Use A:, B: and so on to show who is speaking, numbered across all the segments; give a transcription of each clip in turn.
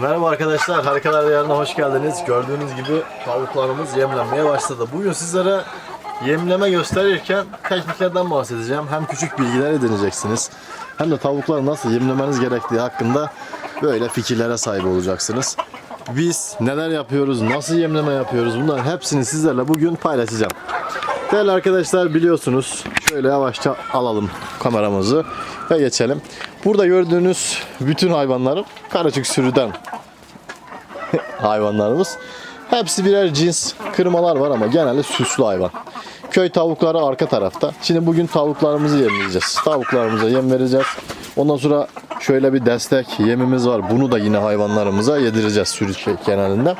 A: Merhaba arkadaşlar, Harikalar Diyarı'na hoş geldiniz. Gördüğünüz gibi tavuklarımız yemlenmeye başladı. Bugün sizlere yemleme gösterirken tekniklerden bahsedeceğim. Hem küçük bilgiler edineceksiniz, hem de tavukları nasıl yemlemeniz gerektiği hakkında böyle fikirlere sahip olacaksınız. Biz neler yapıyoruz, nasıl yemleme yapıyoruz bunların hepsini sizlerle bugün paylaşacağım. Değerli arkadaşlar biliyorsunuz şöyle yavaşça alalım kameramızı ve geçelim. Burada gördüğünüz bütün hayvanların karışık sürüden hayvanlarımız. Hepsi birer cins kırmalar var ama genelde süslü hayvan. Köy tavukları arka tarafta. Şimdi bugün tavuklarımızı yemleyeceğiz. Tavuklarımıza yem vereceğiz. Ondan sonra şöyle bir destek yemimiz var. Bunu da yine hayvanlarımıza yedireceğiz sürü genelinde.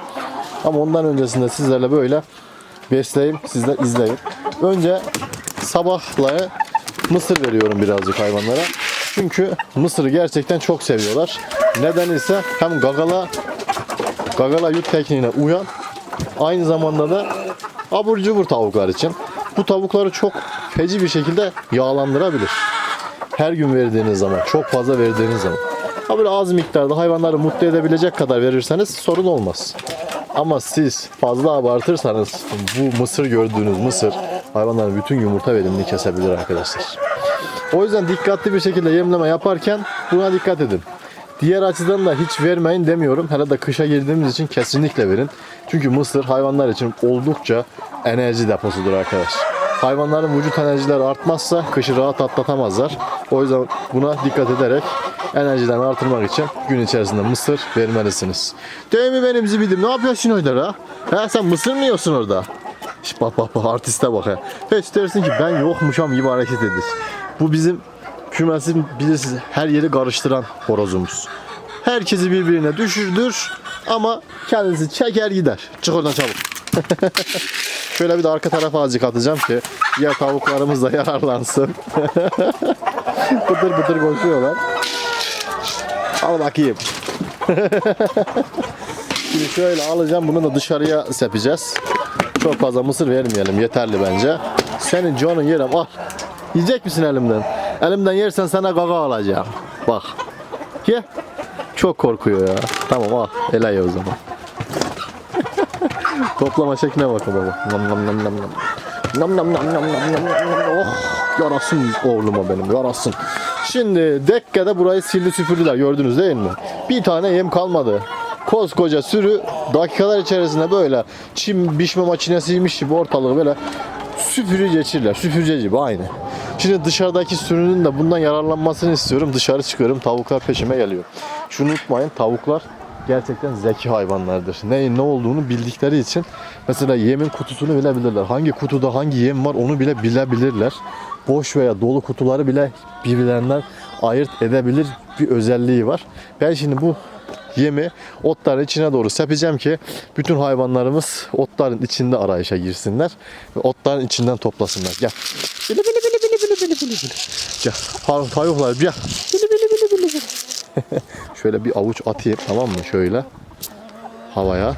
A: Ama ondan öncesinde sizlerle böyle besleyeyim. Siz de izleyin. Önce sabahları mısır veriyorum birazcık hayvanlara. Çünkü mısırı gerçekten çok seviyorlar. Neden ise hem gagala gagala yut tekniğine uyan aynı zamanda da abur cubur tavuklar için. Bu tavukları çok feci bir şekilde yağlandırabilir. Her gün verdiğiniz zaman, çok fazla verdiğiniz zaman. Ha böyle az miktarda hayvanları mutlu edebilecek kadar verirseniz sorun olmaz. Ama siz fazla abartırsanız bu mısır gördüğünüz mısır hayvanların bütün yumurta verimini kesebilir arkadaşlar. O yüzden dikkatli bir şekilde yemleme yaparken buna dikkat edin. Diğer açıdan da hiç vermeyin demiyorum. Hele de kışa girdiğimiz için kesinlikle verin. Çünkü mısır hayvanlar için oldukça enerji deposudur arkadaş. Hayvanların vücut enerjileri artmazsa kışı rahat atlatamazlar. O yüzden buna dikkat ederek enerjilerini artırmak için gün içerisinde mısır vermelisiniz. Değil mi benim zibidim? Ne yapıyorsun orada ha? Ha sen mısır mı yiyorsun orada? İşte bak bak bak artiste bak ya. Hiç dersin ki ben yokmuşam gibi hareket edir. Bu bizim kümesin bilirsiniz her yeri karıştıran horozumuz. Herkesi birbirine düşürdür ama kendisi çeker gider. Çık oradan çabuk. Şöyle bir de arka tarafa azıcık atacağım ki diğer tavuklarımız da yararlansın. bıdır bıdır koşuyorlar. Al bakayım. Şimdi şöyle alacağım bunu da dışarıya sepeceğiz. Çok fazla mısır vermeyelim yeterli bence. Senin canın yerim al. Yiyecek misin elimden? Elimden yersen sana gaga alacağım. Bak. Ye. Çok korkuyor ya. Tamam al. Ele ye o zaman. Toplama şekline bakın baba. Nam nam nam nam nam. Nam nam nam nam nam nam nam. Oh yarasın oğluma benim yarasın. Şimdi Dekke'de burayı sildi süpürdüler gördünüz değil mi? Bir tane yem kalmadı. Koskoca sürü dakikalar içerisinde böyle çim biçme makinesiymiş gibi ortalığı böyle süpürü geçirler. Süpürge gibi aynı. Şimdi dışarıdaki sürünün de bundan yararlanmasını istiyorum. Dışarı çıkıyorum. Tavuklar peşime geliyor. Şunu unutmayın. Tavuklar gerçekten zeki hayvanlardır. Neyin ne olduğunu bildikleri için mesela yemin kutusunu bile bilirler. Hangi kutuda hangi yem var onu bile bilebilirler. Boş veya dolu kutuları bile birbirlerinden ayırt edebilir bir özelliği var. Ben şimdi bu yemi otların içine doğru sepeceğim ki bütün hayvanlarımız otların içinde arayışa girsinler ve otların içinden toplasınlar. Gel. Bili bili bili bili bili bili bili bili. Gel. Gel. Bili bili bili bili bili. Şöyle bir avuç atayım tamam mı? Şöyle havaya.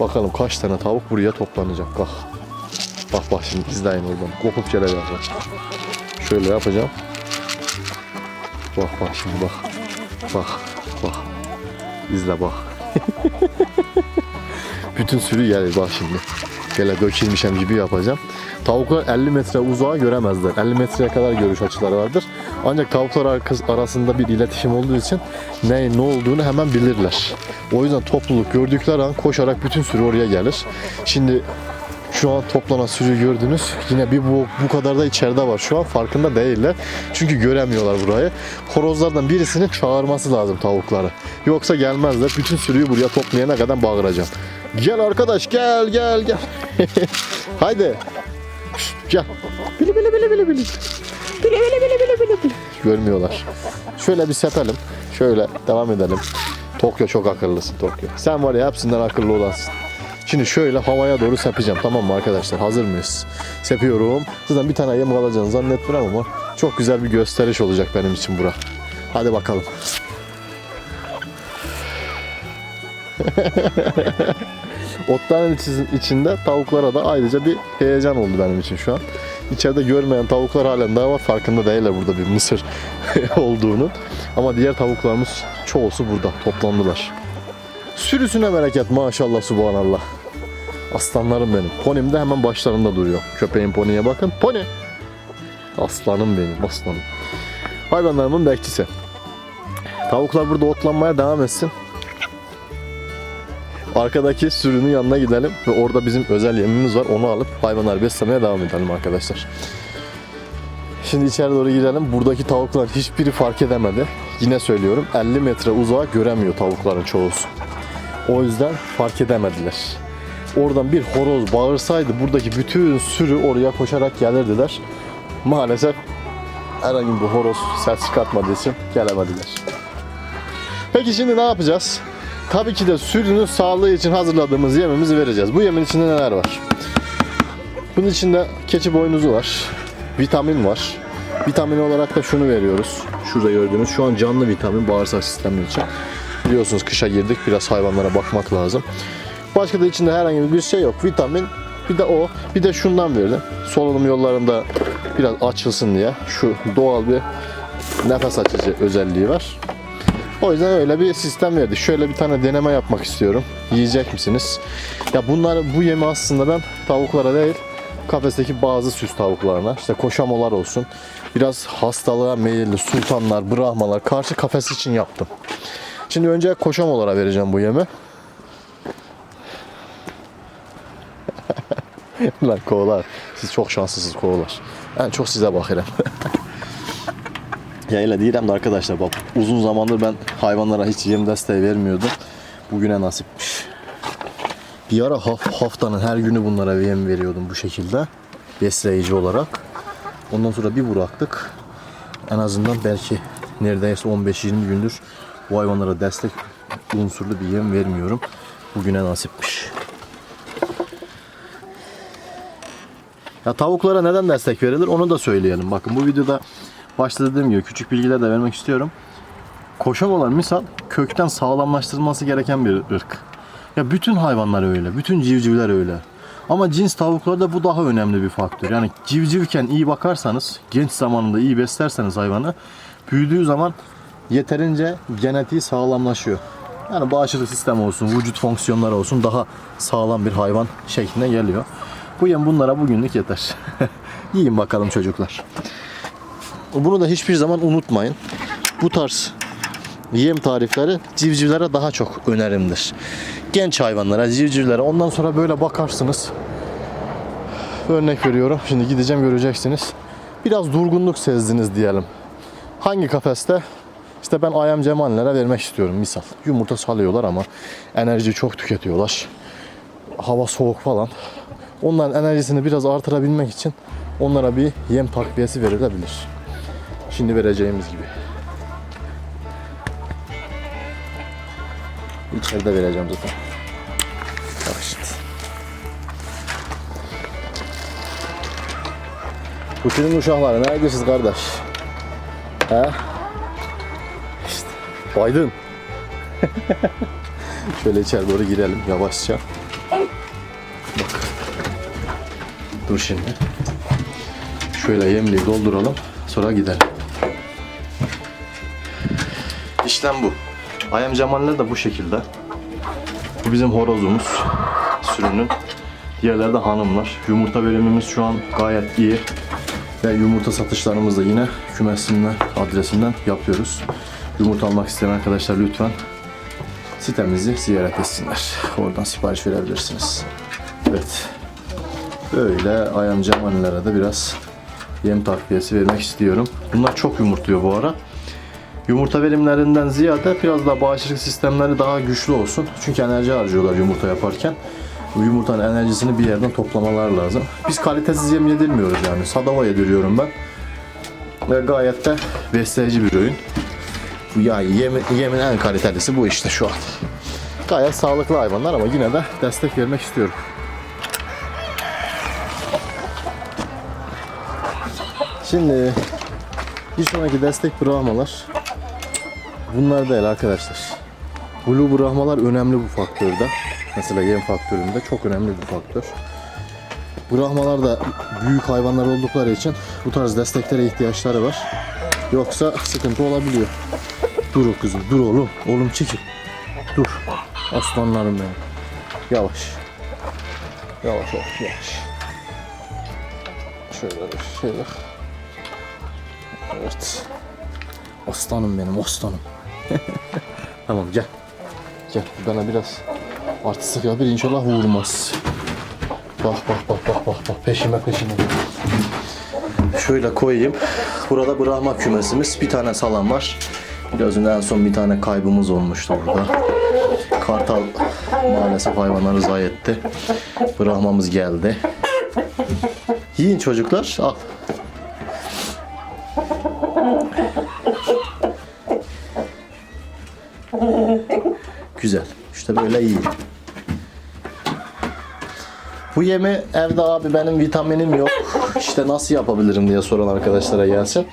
A: Bakalım kaç tane tavuk buraya toplanacak. Bak. Bak bak şimdi izleyin oradan. Kopup gelecek. Şöyle yapacağım. Bak bak şimdi bak. Bak bak. İzle bak. Bütün sürü gelir bak şimdi. Böyle dökülmişem gibi yapacağım. Tavuklar 50 metre uzağa göremezler. 50 metreye kadar görüş açıları vardır. Ancak tavuklar arasında bir iletişim olduğu için ne ne olduğunu hemen bilirler. O yüzden topluluk gördükleri an koşarak bütün sürü oraya gelir. Şimdi şu an toplanan sürüyü gördünüz. Yine bir bu, bu kadar da içeride var. Şu an farkında değiller. Çünkü göremiyorlar burayı. Horozlardan birisinin çağırması lazım tavukları. Yoksa gelmezler. Bütün sürüyü buraya toplayana kadar bağıracağım. Gel arkadaş gel gel gel. Haydi. Gel. Bili bili bili bili bili. Bili bili bili bili bili bili. Görmüyorlar. Şöyle bir sepelim. Şöyle devam edelim. Tokyo çok akıllısın Tokyo. Sen var ya hepsinden akıllı olansın. Şimdi şöyle havaya doğru sepeceğim tamam mı arkadaşlar? Hazır mıyız? Sepiyorum. Zaten bir tane yem alacağını zannetmiyorum ama çok güzel bir gösteriş olacak benim için bura. Hadi bakalım. Otların içi- içinde tavuklara da ayrıca bir heyecan oldu benim için şu an. İçeride görmeyen tavuklar halen daha var. Farkında değiller burada bir mısır olduğunu. Ama diğer tavuklarımız çoğusu burada toplandılar. Sürüsüne bereket maşallah subhanallah. Aslanlarım benim. Ponim de hemen başlarında duruyor. Köpeğin poniye bakın. Pony. Aslanım benim aslanım. Hayvanlarımın bekçisi. Tavuklar burada otlanmaya devam etsin. Arkadaki sürünün yanına gidelim ve orada bizim özel yemimiz var. Onu alıp hayvanları beslemeye devam edelim arkadaşlar. Şimdi içeri doğru girelim. Buradaki tavuklar hiçbiri fark edemedi. Yine söylüyorum 50 metre uzağa göremiyor tavukların çoğusu. O yüzden fark edemediler. Oradan bir horoz bağırsaydı buradaki bütün sürü oraya koşarak gelirdiler. Maalesef herhangi bir horoz ses çıkartmadığı için gelemediler. Peki şimdi ne yapacağız? Tabii ki de sürünün sağlığı için hazırladığımız yemimizi vereceğiz. Bu yemin içinde neler var? Bunun içinde keçi boynuzu var. Vitamin var. Vitamin olarak da şunu veriyoruz. Şurada gördüğünüz şu an canlı vitamin bağırsak sistemi için. Biliyorsunuz kışa girdik. Biraz hayvanlara bakmak lazım. Başka da içinde herhangi bir şey yok. Vitamin bir de o. Bir de şundan verdim. Solunum yollarında biraz açılsın diye. Şu doğal bir nefes açıcı özelliği var. O yüzden öyle bir sistem verdi. Şöyle bir tane deneme yapmak istiyorum. Yiyecek misiniz? Ya bunları bu yemi aslında ben tavuklara değil kafesteki bazı süs tavuklarına işte koşamolar olsun. Biraz hastalığa meyilli sultanlar, brahmalar karşı kafes için yaptım. Şimdi önce koşamolara vereceğim bu yemi. Lan kovalar. Siz çok şanslısınız kovalar. Ben çok size bakırım. Ya öyle değilim de arkadaşlar bak uzun zamandır ben hayvanlara hiç yem desteği vermiyordum. Bugüne nasipmiş. Bir ara haf- haftanın her günü bunlara yem veriyordum bu şekilde. Besleyici olarak. Ondan sonra bir bıraktık. En azından belki neredeyse 15-20 gündür bu hayvanlara destek unsurlu bir yem vermiyorum. Bugüne nasipmiş. Ya tavuklara neden destek verilir onu da söyleyelim. Bakın bu videoda başta dediğim gibi küçük bilgiler de vermek istiyorum. Koşamolar misal kökten sağlamlaştırılması gereken bir ırk. Ya bütün hayvanlar öyle, bütün civcivler öyle. Ama cins tavuklarda bu daha önemli bir faktör. Yani civcivken iyi bakarsanız, genç zamanında iyi beslerseniz hayvanı, büyüdüğü zaman yeterince genetiği sağlamlaşıyor. Yani bağışıklık sistemi olsun, vücut fonksiyonları olsun daha sağlam bir hayvan şekline geliyor. Bu yem bunlara bugünlük yeter. Yiyin bakalım çocuklar. Bunu da hiçbir zaman unutmayın. Bu tarz yem tarifleri civcivlere daha çok önerimdir. Genç hayvanlara, civcivlere ondan sonra böyle bakarsınız. Örnek veriyorum. Şimdi gideceğim göreceksiniz. Biraz durgunluk sezdiniz diyelim. Hangi kafeste? İşte ben ayam cemallere vermek istiyorum misal. Yumurta salıyorlar ama enerji çok tüketiyorlar. Hava soğuk falan. Onların enerjisini biraz artırabilmek için onlara bir yem takviyesi verilebilir. Şimdi vereceğimiz gibi. İçeride vereceğim zaten. Bak şimdi. Kuşunun uşakları neredesiniz kardeş? He? İşte baydın. Şöyle içeri doğru girelim yavaşça. Bak. Dur şimdi. Şöyle yemliği dolduralım. Sonra gidelim. İşlem bu. Ayam cemaller de bu şekilde. Bu bizim horozumuz. Sürünün. Diğerleri de hanımlar. Yumurta verimimiz şu an gayet iyi. Ve yumurta satışlarımızı da yine kümesinden, adresinden yapıyoruz. Yumurta almak isteyen arkadaşlar lütfen sitemizi ziyaret etsinler. Oradan sipariş verebilirsiniz. Evet. Böyle ayam cemallere de biraz yem takviyesi vermek istiyorum. Bunlar çok yumurtluyor bu ara. Yumurta verimlerinden ziyade biraz daha bağışıklık sistemleri daha güçlü olsun. Çünkü enerji harcıyorlar yumurta yaparken. Bu yumurtanın enerjisini bir yerden toplamalar lazım. Biz kalitesiz yem yedirmiyoruz yani. Sadava yediriyorum ben. Ve gayet de besleyici bir öğün. Yani yemin, yemin en kalitelisi bu işte şu an. Gayet sağlıklı hayvanlar ama yine de destek vermek istiyorum. Şimdi bir sonraki destek brahmalar bunlar değil arkadaşlar. Blue brahmalar önemli bu faktörde. Mesela yem faktöründe çok önemli bir faktör. Brahmalar da büyük hayvanlar oldukları için bu tarz desteklere ihtiyaçları var. Yoksa sıkıntı olabiliyor. Dur kızım, dur oğlum. Oğlum çekil. Dur. Aslanlarım benim. Yavaş. Yavaş yavaş yavaş. Şöyle şöyle. Evet. Aslanım benim aslanım. tamam gel. Gel bana biraz artistik yapar inşallah vurmaz. Bak bak bak bak bak bak peşime peşime. Şöyle koyayım. Burada Brahma kümesimiz. Bir tane salam var. Biraz önce en son bir tane kaybımız olmuştu burada. Kartal maalesef hayvanları zayi etti. Brahmamız geldi. Yiyin çocuklar. Al. Güzel. İşte böyle iyi. Bu yemi evde abi benim vitaminim yok. İşte nasıl yapabilirim diye soran arkadaşlara gelsin.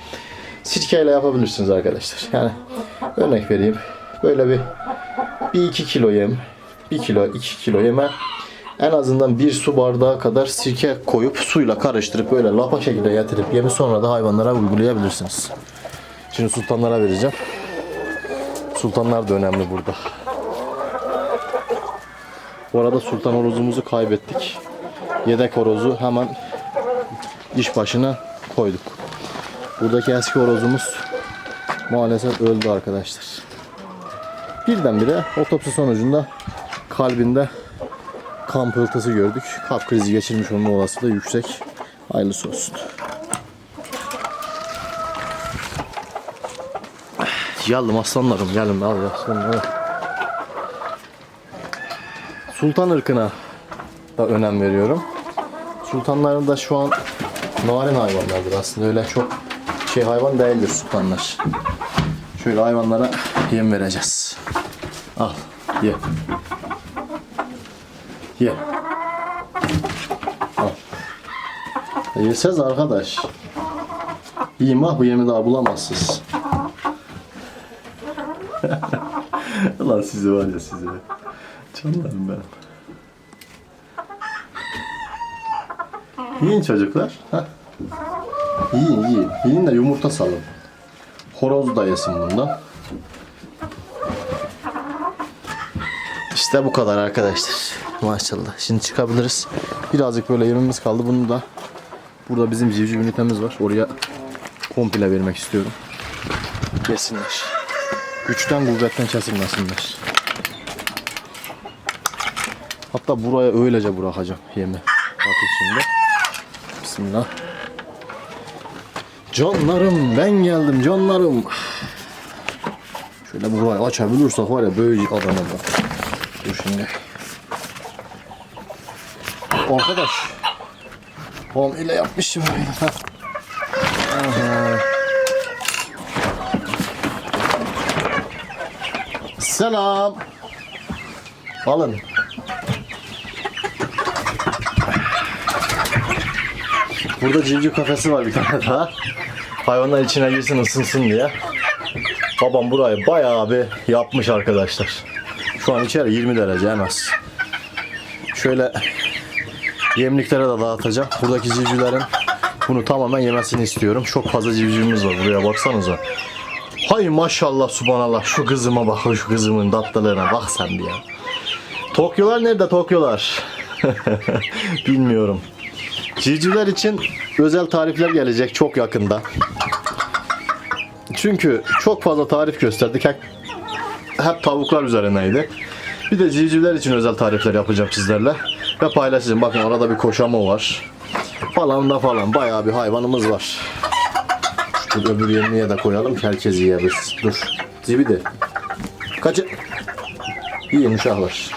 A: Sirkeyle yapabilirsiniz arkadaşlar. Yani örnek vereyim. Böyle bir bir iki kilo yem, bir kilo iki kilo yeme en azından bir su bardağı kadar sirke koyup suyla karıştırıp böyle lapa şekilde getirip yemi sonra da hayvanlara uygulayabilirsiniz. Şimdi sultanlara vereceğim. Sultanlar da önemli burada. Bu arada sultan horozumuzu kaybettik. Yedek horozu hemen iş başına koyduk. Buradaki eski horozumuz maalesef öldü arkadaşlar. Birdenbire otopsi sonucunda kalbinde kan pıhtısı gördük. Kalp krizi geçirmiş olma olasılığı yüksek. Hayırlısı olsun. Geldim aslanlarım gelin ya aslanlarım. Sultan ırkına da önem veriyorum. Sultanların da şu an narin hayvanlardır aslında öyle çok şey hayvan değildir sultanlar. Şöyle hayvanlara yem vereceğiz. Al ye. Ye. Al. Yeseniz arkadaş. İyiyim ha bu yemi daha bulamazsınız. Lan sizi var ya sizi. Canlarım benim. Yiyin çocuklar. Heh. Yiyin yiyin. Yiyin de yumurta salın. Horoz da yesin bundan. İşte bu kadar arkadaşlar. Maşallah. Şimdi çıkabiliriz. Birazcık böyle yemimiz kaldı. Bunu da burada bizim civciv ünitemiz var. Oraya komple vermek istiyorum. Yesinler. Güçten kuvvetten kesilmesinler. Hatta buraya öylece bırakacağım yemi. Bakın şimdi. Bismillah. Canlarım ben geldim canlarım. Şöyle burayı açabilirsek var ya böyle adamı da. Dur şimdi. Arkadaş. Oğlum ile yapmışım böyle. ha. Aha. Selam. Alın. Burada civciv kafesi var bir tane daha. Hayvanlar içine girsin ısınsın diye. Babam burayı bayağı bir yapmış arkadaşlar. Şu an içeri 20 derece en az. Şöyle yemliklere de dağıtacağım. Buradaki civcivlerin bunu tamamen yemesini istiyorum. Çok fazla civcivimiz var buraya baksanıza. Hay maşallah subhanallah şu kızıma bak şu kızımın tatlılığına bak sen bir ya. Tokyolar nerede Tokyolar? Bilmiyorum. Civcivler için özel tarifler gelecek çok yakında. Çünkü çok fazla tarif gösterdik. Hep, hep tavuklar üzerineydi. Bir de civcivler için özel tarifler yapacağım sizlerle. Ve paylaşacağım. Bakın orada bir koşama var. Falan da falan. Bayağı bir hayvanımız var. Dur öbür yemeğe de koyalım ki herkes yiyebilsin. Dur. Zibidi. Kaçı. Yiyin uşaklar.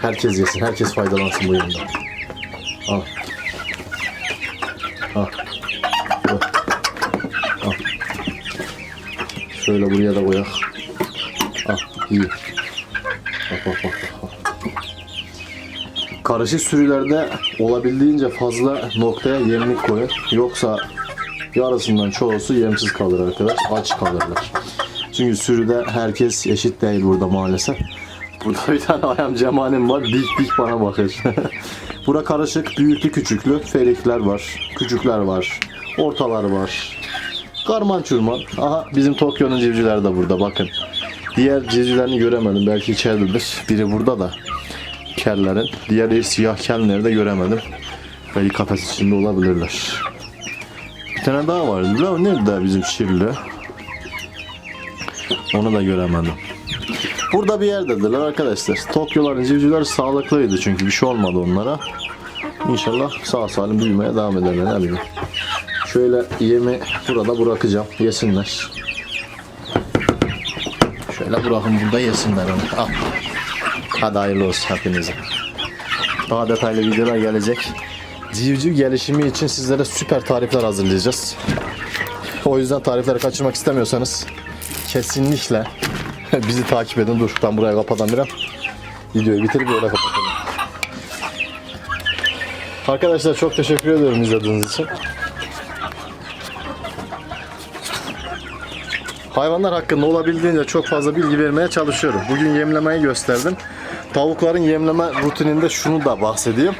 A: Herkes yesin. Herkes faydalansın bu yemden. Al. Al. Dur. Al. Şöyle buraya da koyak. Al. iyi. Bak bak bak. bak. Karışık sürülerde olabildiğince fazla noktaya yemlik koyun. Yoksa yarısından çoğusu yemsiz kalır arkadaş. Aç kalırlar. Çünkü sürüde herkes eşit değil burada maalesef. Burada bir tane ayam cemalim var. Dik dik bana bakır. Bura karışık, büyüklü küçüklü ferikler var, küçükler var, ortalar var. Karman çurman. Aha bizim Tokyo'nun civcivleri de burada bakın. Diğer civcivlerini göremedim. Belki içeridedir. Biri burada da. Kellerin. Diğer siyah kelleri de göremedim. Belki kafes içinde olabilirler. Tane daha vardı. Bravo nerede bizim şirli? Onu da göremedim. Burada bir yerdedirler arkadaşlar. Tokyo'ların civcivler sağlıklıydı çünkü bir şey olmadı onlara. İnşallah sağ salim büyümeye devam ederler ne bileyim. Şöyle yemi burada bırakacağım. Yesinler. Şöyle bırakın burada yesinler onu. Al. Hadi hayırlı olsun hepinize. Daha detaylı videolar gelecek. Civciv gelişimi için sizlere süper tarifler hazırlayacağız. O yüzden tarifleri kaçırmak istemiyorsanız kesinlikle bizi takip edin. Dur ben buraya kapatam biraz. Videoyu bitirip öyle kapatalım. Arkadaşlar çok teşekkür ediyorum izlediğiniz için. Hayvanlar hakkında olabildiğince çok fazla bilgi vermeye çalışıyorum. Bugün yemlemeyi gösterdim. Tavukların yemleme rutininde şunu da bahsedeyim.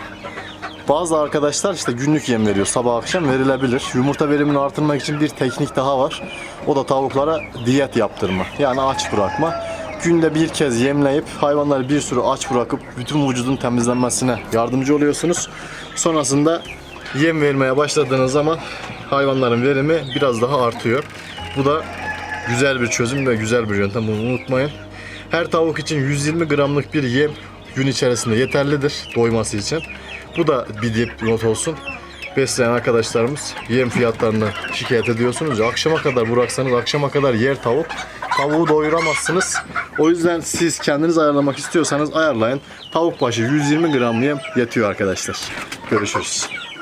A: Bazı arkadaşlar işte günlük yem veriyor. Sabah akşam verilebilir. Yumurta verimini artırmak için bir teknik daha var. O da tavuklara diyet yaptırma. Yani aç bırakma. Günde bir kez yemleyip hayvanları bir sürü aç bırakıp bütün vücudun temizlenmesine yardımcı oluyorsunuz. Sonrasında yem vermeye başladığınız zaman hayvanların verimi biraz daha artıyor. Bu da güzel bir çözüm ve güzel bir yöntem. Bunu unutmayın. Her tavuk için 120 gramlık bir yem gün içerisinde yeterlidir doyması için. Bu da bir dipnot olsun. Besleyen arkadaşlarımız yem fiyatlarını şikayet ediyorsunuz ya akşama kadar bıraksanız akşama kadar yer tavuk. Tavuğu doyuramazsınız. O yüzden siz kendiniz ayarlamak istiyorsanız ayarlayın. Tavuk başı 120 gram yem yetiyor arkadaşlar. Görüşürüz.